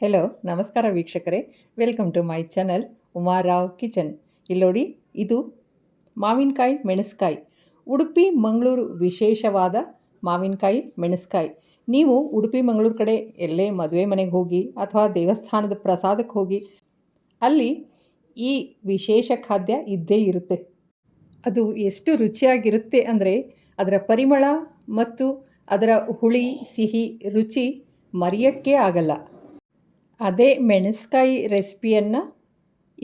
Hello ನಮಸ್ಕಾರ ವೀಕ್ಷಕರೇ. Welcome to my channel Uma Rao kitchen ಇಲ್ಲೋಡಿ, ಇದು ಮಾವಿನಕಾಯಿ ಮೆಣಸ್ಕಾಯಿ. ಉಡುಪಿ, ಮಂಗಳೂರು ವಿಶೇಷವಾದ ಮಾವಿನಕಾಯಿ ಮೆಣಸ್ಕಾಯಿ. ನೀವು ಉಡುಪಿ, ಮಂಗಳೂರು ಕಡೆ ಎಲ್ಲೇ ಮದುವೆ ಮನೆಗೆ ಹೋಗಿ ಅಥವಾ ದೇವಸ್ಥಾನದ ಪ್ರಸಾದಕ್ಕೆ ಹೋಗಿ, ಅಲ್ಲಿ ಈ ವಿಶೇಷ ಖಾದ್ಯ ಇದ್ದೇ ಇರುತ್ತೆ. ಅದು ಎಷ್ಟು ರುಚಿಯಾಗಿರುತ್ತೆ ಅಂದರೆ ಅದರ ಪರಿಮಳ ಮತ್ತು ಅದರ ಹುಳಿ, ಸಿಹಿ ರುಚಿ ಮರೆಯೋಕ್ಕೆ ಆಗಲ್ಲ. ಅದೇ ಮೆಣಸ್ಕಾಯಿ ರೆಸಿಪಿಯನ್ನು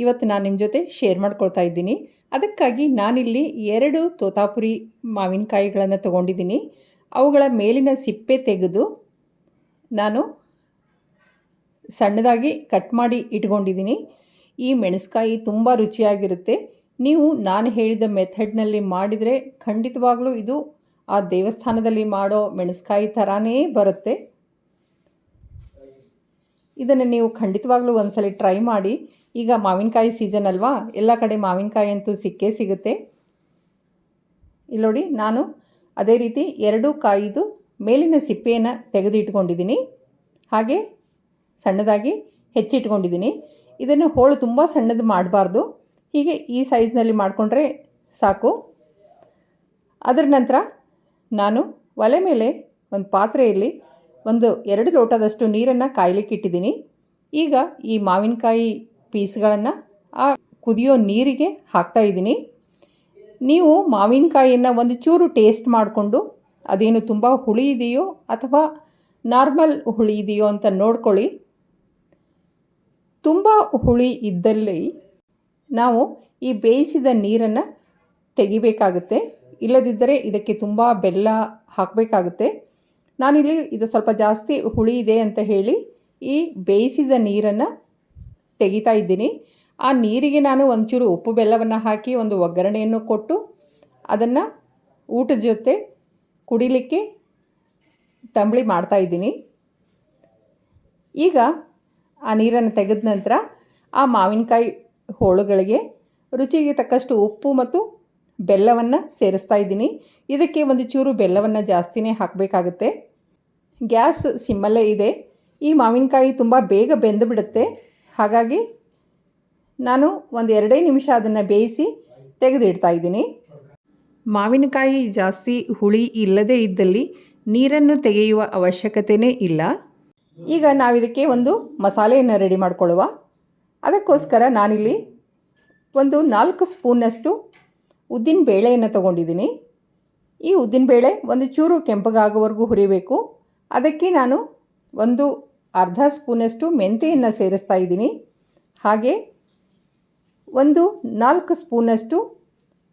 ಇವತ್ತು ನಾನು ನಿಮ್ಮ ಜೊತೆ ಶೇರ್ ಮಾಡ್ಕೊಳ್ತಾ ಇದ್ದೀನಿ. ಅದಕ್ಕಾಗಿ ನಾನಿಲ್ಲಿ ಎರಡು ತೋತಾಪುರಿ ಮಾವಿನಕಾಯಿಗಳನ್ನು ತಗೊಂಡಿದ್ದೀನಿ. ಅವುಗಳ ಮೇಲಿನ ಸಿಪ್ಪೆ ತೆಗೆದು ನಾನು ಸಣ್ಣದಾಗಿ ಕಟ್ ಮಾಡಿ ಇಟ್ಕೊಂಡಿದ್ದೀನಿ. ಈ ಮೆಣಸ್ಕಾಯಿ ತುಂಬ ರುಚಿಯಾಗಿರುತ್ತೆ. ನೀವು ನಾನು ಹೇಳಿದ ಮೆಥಡ್ನಲ್ಲಿ ಮಾಡಿದರೆ ಖಂಡಿತವಾಗ್ಲೂ ಇದು ಆ ದೇವಸ್ಥಾನದಲ್ಲಿ ಮಾಡೋ ಮೆಣಸ್ಕಾಯಿ ಥರನೇ ಬರುತ್ತೆ. ಇದನ್ನು ನೀವು ಖಂಡಿತವಾಗ್ಲೂ ಒಂದ್ಸಲ ಟ್ರೈ ಮಾಡಿ. ಈಗ ಮಾವಿನಕಾಯಿ ಸೀಸನ್ ಅಲ್ವಾ? ಎಲ್ಲ ಕಡೆ ಮಾವಿನಕಾಯಿ ಅಂತೂ ಸಿಕ್ಕೇ ಸಿಗುತ್ತೆ. ಇಲ್ಲಿ ನೋಡಿ, ನಾನು ಅದೇ ರೀತಿ ಎರಡು ಕಾಯಿದು ಮೇಲಿನ ಸಿಪ್ಪೆಯನ್ನು ತೆಗೆದಿಟ್ಕೊಂಡಿದ್ದೀನಿ. ಹಾಗೆ ಸಣ್ಣದಾಗಿ ಹೆಚ್ಚಿಟ್ಕೊಂಡಿದ್ದೀನಿ. ಇದನ್ನು ಹೋಳು ತುಂಬ ಸಣ್ಣದು ಮಾಡಬಾರ್ದು. ಹೀಗೆ ಈ ಸೈಜ್ನಲ್ಲಿ ಮಾಡಿಕೊಂಡ್ರೆ ಸಾಕು. ಅದರ ನಂತರ ನಾನು ಒಲೆ ಮೇಲೆ ಒಂದು ಪಾತ್ರೆಯಲ್ಲಿ ಒಂದು ಎರಡು ಲೋಟದಷ್ಟು ನೀರನ್ನು ಕಾಯಲಿಕ್ಕೆ ಇಟ್ಟಿದ್ದೀನಿ. ಈಗ ಈ ಮಾವಿನಕಾಯಿ ಪೀಸ್ಗಳನ್ನು ಆ ಕುದಿಯೋ ನೀರಿಗೆ ಹಾಕ್ತಾ ಇದ್ದೀನಿ. ನೀವು ಮಾವಿನಕಾಯಿಯನ್ನು ಒಂದು ಚೂರು ಟೇಸ್ಟ್ ಮಾಡಿಕೊಂಡು ಅದೇನು ತುಂಬ ಹುಳಿ ಇದೆಯೋ ಅಥವಾ ನಾರ್ಮಲ್ ಹುಳಿ ಇದೆಯೋ ಅಂತ ನೋಡ್ಕೊಳ್ಳಿ. ತುಂಬ ಹುಳಿ ಇದ್ದಲ್ಲಿ ನಾವು ಈ ಬೇಯಿಸಿದ ನೀರನ್ನು ತೆಗಿಬೇಕಾಗುತ್ತೆ. ಇಲ್ಲದಿದ್ದರೆ ಇದಕ್ಕೆ ತುಂಬ ಬೆಲ್ಲ ಹಾಕಬೇಕಾಗುತ್ತೆ. ನಾನಿಲ್ಲಿ ಇದು ಸ್ವಲ್ಪ ಜಾಸ್ತಿ ಹುಳಿ ಇದೆ ಅಂತ ಹೇಳಿ ಈ ಬೇಯಿಸಿದ ನೀರನ್ನು ತೆಗಿತಾ ಇದ್ದೀನಿ. ಆ ನೀರಿಗೆ ನಾನು ಒಂಚೂರು ಉಪ್ಪು ಬೆಲ್ಲವನ್ನು ಹಾಕಿ ಒಂದು ಒಗ್ಗರಣೆಯನ್ನು ಕೊಟ್ಟು ಅದನ್ನು ಊಟದ ಜೊತೆ ಕುಡಿಲಿಕ್ಕೆ ತಂಬಳಿ ಮಾಡ್ತಾಯಿದ್ದೀನಿ ಈಗ ಆ ನೀರನ್ನು ತೆಗೆದ ನಂತರ ಆ ಮಾವಿನಕಾಯಿ ಹೋಳುಗಳಿಗೆ ರುಚಿಗೆ ತಕ್ಕಷ್ಟು ಉಪ್ಪು ಮತ್ತು ಬೆಲ್ಲವನ್ನು ಸೇರಿಸ್ತಾ ಇದ್ದೀನಿ. ಇದಕ್ಕೆ ಒಂದು ಚೂರು ಬೆಲ್ಲವನ್ನು ಜಾಸ್ತಿನೇ ಹಾಕಬೇಕಾಗುತ್ತೆ. ಗ್ಯಾಸ್ ಸಿಮ್ಮಲ್ಲೇ ಇದೆ. ಈ ಮಾವಿನಕಾಯಿ ತುಂಬ ಬೇಗ ಬೆಂದು ಬಿಡುತ್ತೆ. ಹಾಗಾಗಿ ನಾನು ಒಂದು ಎರಡೇ ನಿಮಿಷ ಅದನ್ನು ಬೇಯಿಸಿ ತೆಗೆದಿಡ್ತಾ ಇದ್ದೀನಿ. ಮಾವಿನಕಾಯಿ ಜಾಸ್ತಿ ಹುಳಿ ಇಲ್ಲದೇ ಇದ್ದಲ್ಲಿ ನೀರನ್ನು ತೆಗೆಯುವ ಅವಶ್ಯಕತೆಯೇ ಇಲ್ಲ. ಈಗ ನಾವಿದಕ್ಕೆ ಒಂದು ಮಸಾಲೆಯನ್ನು ರೆಡಿ ಮಾಡಿಕೊಳ್ಳುವ. ಅದಕ್ಕೋಸ್ಕರ ನಾನಿಲ್ಲಿ ಒಂದು ನಾಲ್ಕು ಸ್ಪೂನ್ನಷ್ಟು ಉದ್ದಿನ ಬೇಳೆಯನ್ನು ತಗೊಂಡಿದ್ದೀನಿ. ಈ ಉದ್ದಿನಬೇಳೆ ಒಂದು ಚೂರು ಕೆಂಪಗಾಗುವವರೆಗೂ ಹುರಿಬೇಕು. ಅದಕ್ಕೆ ನಾನು ಒಂದು ಅರ್ಧ ಸ್ಪೂನಷ್ಟು ಮೆಂತೆಯನ್ನು ಸೇರಿಸ್ತಾ ಇದ್ದೀನಿ. ಹಾಗೆ ಒಂದು ನಾಲ್ಕು ಸ್ಪೂನಷ್ಟು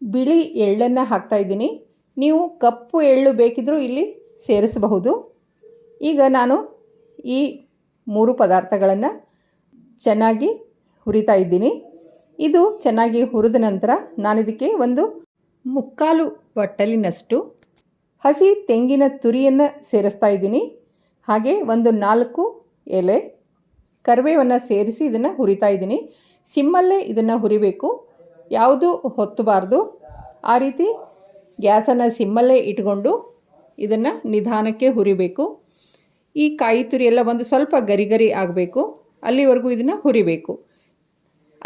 ಬಿಳಿ ಎಳ್ಳನ್ನು ಹಾಕ್ತಾಯಿದ್ದೀನಿ ನೀವು ಕಪ್ಪು ಎಳ್ಳು ಬೇಕಿದ್ದರೂ ಇಲ್ಲಿ ಸೇರಿಸಬಹುದು. ಈಗ ನಾನು ಈ ಮೂರು ಪದಾರ್ಥಗಳನ್ನು ಚೆನ್ನಾಗಿ ಹುರಿತಾ ಇದ್ದೀನಿ. ಇದು ಚೆನ್ನಾಗಿ ಹುರಿದ ನಂತರ ನಾನಿದಕ್ಕೆ ಒಂದು ಮುಕ್ಕಾಲು ಬಟ್ಟಲಿನಷ್ಟು ಹಸಿ ತೆಂಗಿನ ತುರಿಯನ್ನು ಸೇರಿಸ್ತಾ ಇದ್ದೀನಿ. ಹಾಗೆ ಒಂದು ನಾಲ್ಕು ಎಲೆ ಕರಿಬೇವನ್ನು ಸೇರಿಸಿ ಇದನ್ನು ಹುರಿತಾ ಇದ್ದೀನಿ. ಸಿಮ್ಮಲ್ಲೇ ಇದನ್ನು ಹುರಿಬೇಕು. ಯಾವುದು ಹೊತ್ತಬಾರ್ದು ಆ ರೀತಿ ಗ್ಯಾಸನ್ನು ಸಿಮ್ಮಲ್ಲೇ ಇಟ್ಕೊಂಡು ಇದನ್ನು ನಿಧಾನಕ್ಕೆ ಹುರಿಬೇಕು. ಈ ಕಾಯಿ ತುರಿ ಒಂದು ಸ್ವಲ್ಪ ಗರಿ ಗರಿ ಆಗಬೇಕು. ಅಲ್ಲಿವರೆಗೂ ಇದನ್ನು ಹುರಿಬೇಕು.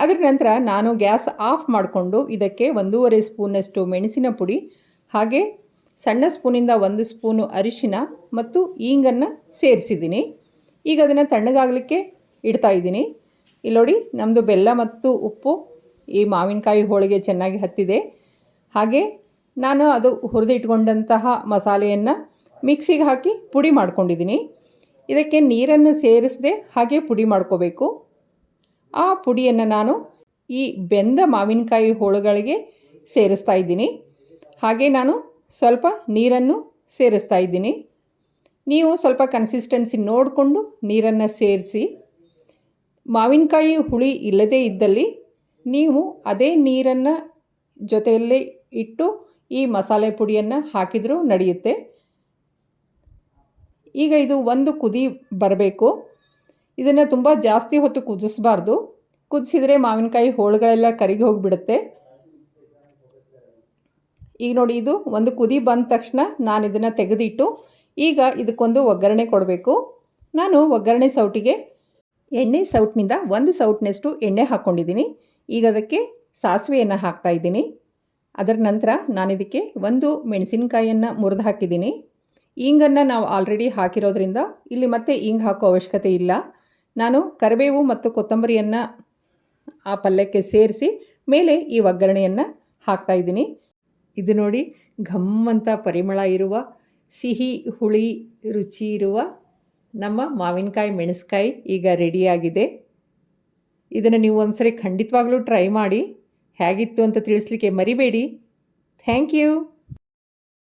ಅದರ ನಂತರ ನಾನು ಗ್ಯಾಸ್ ಆಫ್ ಮಾಡಿಕೊಂಡು ಇದಕ್ಕೆ ಒಂದೂವರೆ ಸ್ಪೂನಷ್ಟು ಮೆಣಸಿನ ಪುಡಿ, ಹಾಗೆ ಸಣ್ಣ ಸ್ಪೂನಿಂದ ಒಂದು ಸ್ಪೂನು ಅರಿಶಿನ ಮತ್ತು ಈಂಗನ್ನು ಸೇರಿಸಿದ್ದೀನಿ. ಈಗ ಅದನ್ನು ತಣ್ಣಗಾಗಲಿಕ್ಕೆ ಇಡ್ತಾ ಇದ್ದೀನಿ. ಇಲ್ಲಿ ನೋಡಿ ನಮ್ಮದು ಬೆಲ್ಲ ಮತ್ತು ಉಪ್ಪು ಈ ಮಾವಿನಕಾಯಿ ಹೋಳಿಗೆ ಚೆನ್ನಾಗಿ ಹತ್ತಿದೆ. ಹಾಗೆ ನಾನು ಅದು ಹುರಿದಿಟ್ಕೊಂಡಂತಹ ಮಸಾಲೆಯನ್ನು ಮಿಕ್ಸಿಗೆ ಹಾಕಿ ಪುಡಿ ಮಾಡ್ಕೊಂಡಿದ್ದೀನಿ. ಇದಕ್ಕೆ ನೀರನ್ನು ಸೇರಿಸದೆ ಹಾಗೆ ಪುಡಿ ಮಾಡ್ಕೋಬೇಕು. ಆ ಪುಡಿಯನ್ನು ನಾನು ಈ ಬೆಂದ ಮಾವಿನಕಾಯಿ ಹೋಳುಗಳಿಗೆ ಸೇರಿಸ್ತಾ ಇದ್ದೀನಿ. ಹಾಗೆ ನಾನು ಸ್ವಲ್ಪ ನೀರನ್ನು ಸೇರಿಸ್ತಾ ಇದ್ದೀನಿ. ನೀವು ಸ್ವಲ್ಪ ಕನ್ಸಿಸ್ಟೆನ್ಸಿ ನೋಡಿಕೊಂಡು ನೀರನ್ನು ಸೇರಿಸಿ. ಮಾವಿನಕಾಯಿ ಹುಳಿ ಇಲ್ಲದೇ ಇದ್ದಲ್ಲಿ ನೀವು ಅದೇ ನೀರನ್ನು ಜೊತೆಯಲ್ಲಿ ಇಟ್ಟು ಈ ಮಸಾಲೆ ಪುಡಿಯನ್ನು ಹಾಕಿದರೂ ನಡೆಯುತ್ತೆ. ಈಗ ಇದು ಒಂದು ಕುದಿ ಬರಬೇಕು. ಇದನ್ನು ತುಂಬ ಜಾಸ್ತಿ ಹೊತ್ತು ಕುದಿಸ್ಬಾರ್ದು. ಕುದಿಸಿದರೆ ಮಾವಿನಕಾಯಿ ಹೋಳುಗಳೆಲ್ಲ ಕರಿಗಿ ಹೋಗಿಬಿಡುತ್ತೆ. ಈಗ ನೋಡಿ ಇದು ಒಂದು ಕುದಿ ಬಂದ ತಕ್ಷಣ ನಾನು ಇದನ್ನು ತೆಗೆದಿಟ್ಟು ಈಗ ಇದಕ್ಕೊಂದು ಒಗ್ಗರಣೆ ಕೊಡಬೇಕು. ನಾನು ಒಗ್ಗರಣೆ ಸೌಟಿಗೆ ಎಣ್ಣೆ ಸೌಟ್ನಿಂದ ಒಂದು ಸೌಟ್ನಷ್ಟು ಎಣ್ಣೆ ಹಾಕ್ಕೊಂಡಿದ್ದೀನಿ. ಈಗ ಅದಕ್ಕೆ ಸಾಸಿವೆಯನ್ನು ಹಾಕ್ತಾ ಇದ್ದೀನಿ. ಅದರ ನಂತರ ನಾನು ಇದಕ್ಕೆ ಒಂದು ಮೆಣಸಿನಕಾಯಿಯನ್ನು ಮುರಿದು ಹಾಕಿದ್ದೀನಿ. ಇಂಗನ್ನು ನಾವು ಆಲ್ರೆಡಿ ಹಾಕಿರೋದ್ರಿಂದ ಇಲ್ಲಿ ಮತ್ತೆ ಇಂಗ್ ಹಾಕೋ ಅವಶ್ಯಕತೆ ಇಲ್ಲ. ನಾನು ಕರಿಬೇವು ಮತ್ತು ಕೊತ್ತಂಬರಿಯನ್ನು ಆ ಪಲ್ಯಕ್ಕೆ ಸೇರಿಸಿ ಮೇಲೆ ಈ ಒಗ್ಗರಣೆಯನ್ನು ಹಾಕ್ತಾ ಇದ್ದೀನಿ. ಇದು ನೋಡಿ ಘಮ್ಮಂತ ಪರಿಮಳ ಇರುವ, ಸಿಹಿ, ಹುಳಿ ರುಚಿ ಇರುವ ನಮ್ಮ ಮಾವಿನಕಾಯಿ ಮೆಣಸ್ಕಾಯಿ ಈಗ ರೆಡಿಯಾಗಿದೆ ಇದನ್ನು ನೀವು ಒಂದ್ಸರಿ ಖಂಡಿತವಾಗ್ಲೂ ಟ್ರೈ ಮಾಡಿ, ಹೇಗಿತ್ತು ಅಂತ ತಿಳಿಸ್ಲಿಕ್ಕೆ ಮರಿಬೇಡಿ. Thank you